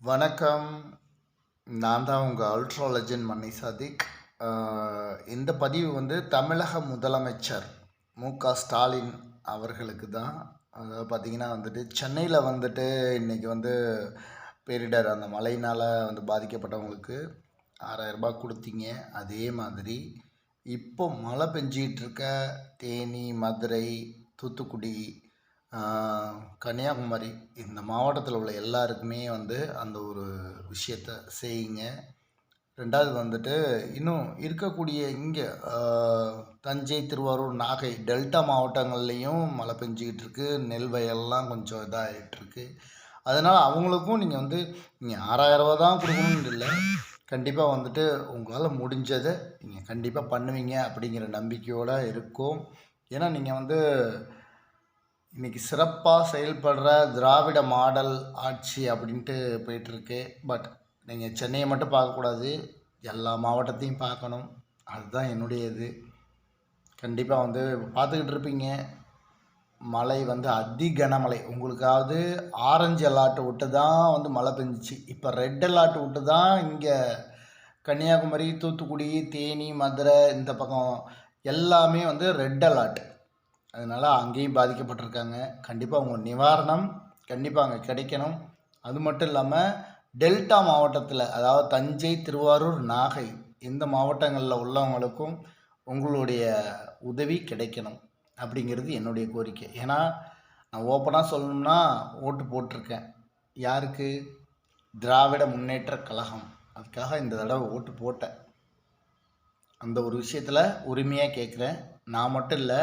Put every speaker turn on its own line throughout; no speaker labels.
வணக்கம். நான் தான் உங்கள் அல்ட்ரா லெஜண்ட் மன்னி சாதிக். இந்த பதிவு வந்து தமிழக முதலமைச்சர் மு க ஸ்டாலின் அவர்களுக்கு தான். அதாவது பார்த்திங்கன்னா வந்துட்டு சென்னையில் வந்துட்டு இன்றைக்கி வந்து பேரிடர் அந்த மழையினால் வந்து பாதிக்கப்பட்டவங்களுக்கு ஆறாயிரம் ரூபாய் கொடுத்தீங்க. அதே மாதிரி இப்போ மழை பெஞ்சிகிட்ருக்க தேனி மதுரை தூத்துக்குடி கன்னியாகுமரி இந்த மாவட்டத்தில் உள்ள எல்லாருக்குமே வந்து அந்த ஒரு விஷயத்த செய்யுங்க. ரெண்டாவது வந்துட்டு இன்னும் இருக்கக்கூடிய இங்கே தஞ்சை திருவாரூர் நாகை டெல்டா மாவட்டங்கள்லேயும் மழை பெஞ்சிக்கிட்டு இருக்கு. நெல் வயல்லாம் கொஞ்சம் இதாகிட்டுருக்கு அதனால் அவங்களுக்கும் நீங்கள் வந்து நீங்கள் ஆறாயிரரூவா தான் கொடுக்கணும்னு இல்லை. கண்டிப்பாக வந்துட்டு உங்களால் முடிஞ்சதை நீங்கள் கண்டிப்பாக பண்ணுவீங்க அப்படிங்கிற நம்பிக்கையோடு இருக்கும். ஏன்னா நீங்கள் வந்து இன்றைக்கி சிறப்பாக செயல்படுற திராவிட மாடல் ஆட்சி அப்படின்ட்டு போயிட்டுருக்கு. பட் நீங்கள் சென்னையை மட்டும் பார்க்கக்கூடாது. எல்லா மாவட்டத்தையும் பார்க்கணும். அதுதான் என்னுடைய இது. கண்டிப்பாக வந்து பார்த்துக்கிட்டு இருப்பீங்க. மழை வந்து அதி கனமழை உங்களுக்காவது ஆரஞ்சு அலாட்டு விட்டு தான் வந்து மழை பெஞ்சிச்சு. இப்போ ரெட் அலாட்டு விட்டு தான் இங்கே கன்னியாகுமரி தூத்துக்குடி தேனி மதுரை இந்த பக்கம் எல்லாமே வந்து ரெட் அலாட் அதனால் அங்கேயும் பாதிக்கப்பட்டிருக்காங்க. கண்டிப்பாக அவங்க நிவாரணம் கண்டிப்பாக அங்கே கிடைக்கணும். அது மட்டும் இல்லாமல் டெல்டா மாவட்டத்தில் அதாவது தஞ்சை திருவாரூர் நாகை இந்த மாவட்டங்களில் உள்ளவங்களுக்கும் உங்களுடைய உதவி கிடைக்கணும் அப்படிங்கிறது என்னுடைய கோரிக்கை. ஏன்னா நான் ஓப்பனாக சொல்லணும்னா ஓட்டு போட்டிருக்கேன். யாருக்கு? திராவிட முன்னேற்ற கழகம். அதுக்காக இந்த தடவை ஓட்டு போட்டேன். அந்த ஒரு விஷயத்தில் உரிமையாக கேட்குறேன். நான் மட்டும் இல்லை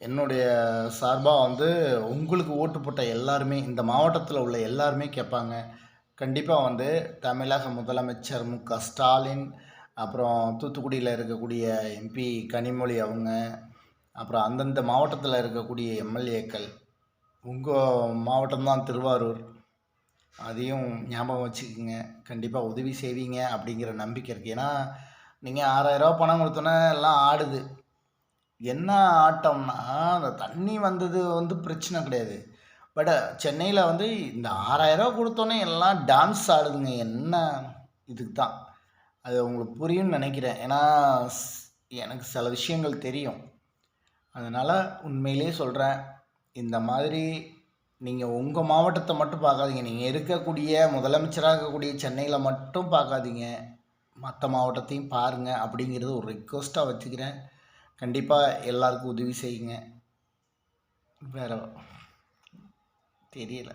என்னுடைய சார்பாக வந்து உங்களுக்கு ஓட்டு போட்ட எல்லாருமே இந்த மாவட்டத்தில் உள்ள எல்லாருமே கேட்பாங்க கண்டிப்பாக வந்து தமிழக முதலமைச்சர் மு க ஸ்டாலின் அப்புறம் தூத்துக்குடியில் இருக்கக்கூடிய எம்பி கனிமொழி அவங்க அப்புறம் அந்தந்த மாவட்டத்தில் இருக்கக்கூடிய எம்எல்ஏக்கள் உங்கள் மாவட்டம்தான் திருவாரூர். அதையும் ஞாபகம் வச்சுக்கோங்க. கண்டிப்பாக உதவி செய்வீங்க அப்படிங்கிற நம்பிக்கை இருக்குது ஏன்னா நீங்கள் ஆறாயிரரூவா பணம் கொடுத்தோன்னே எல்லாம் ஆடுது. என்ன ஆட்டம்னா அந்த தண்ணி வந்தது வந்து பிரச்சனை கிடையாது. பட் சென்னையில் வந்து இந்த ஆறாயிரரூவா கொடுத்தோன்னே எல்லாம் டான்ஸ் ஆடுதுங்க. என்ன இதுக்கு தான் அது உங்களுக்கு புரியும்னு நினைக்கிறேன். ஏன்னா எனக்கு சில விஷயங்கள் தெரியும். அதனால் உண்மையிலே சொல்கிறேன் இந்த மாதிரி நீங்கள் உங்கள் மாவட்டத்தை மட்டும் பார்க்காதீங்க. நீங்கள் இருக்கக்கூடிய முதலமைச்சராக இருக்கக்கூடிய சென்னையில் மட்டும் பார்க்காதீங்க. மற்ற மாவட்டத்தையும் பாருங்கள் அப்படிங்கிறது ஒரு ரிக்வஸ்ட்டாக வச்சுக்கிறேன். கண்டிப்பாக எல்லாருக்கும் உதவி செய்யுங்க. வேற தெரியலை.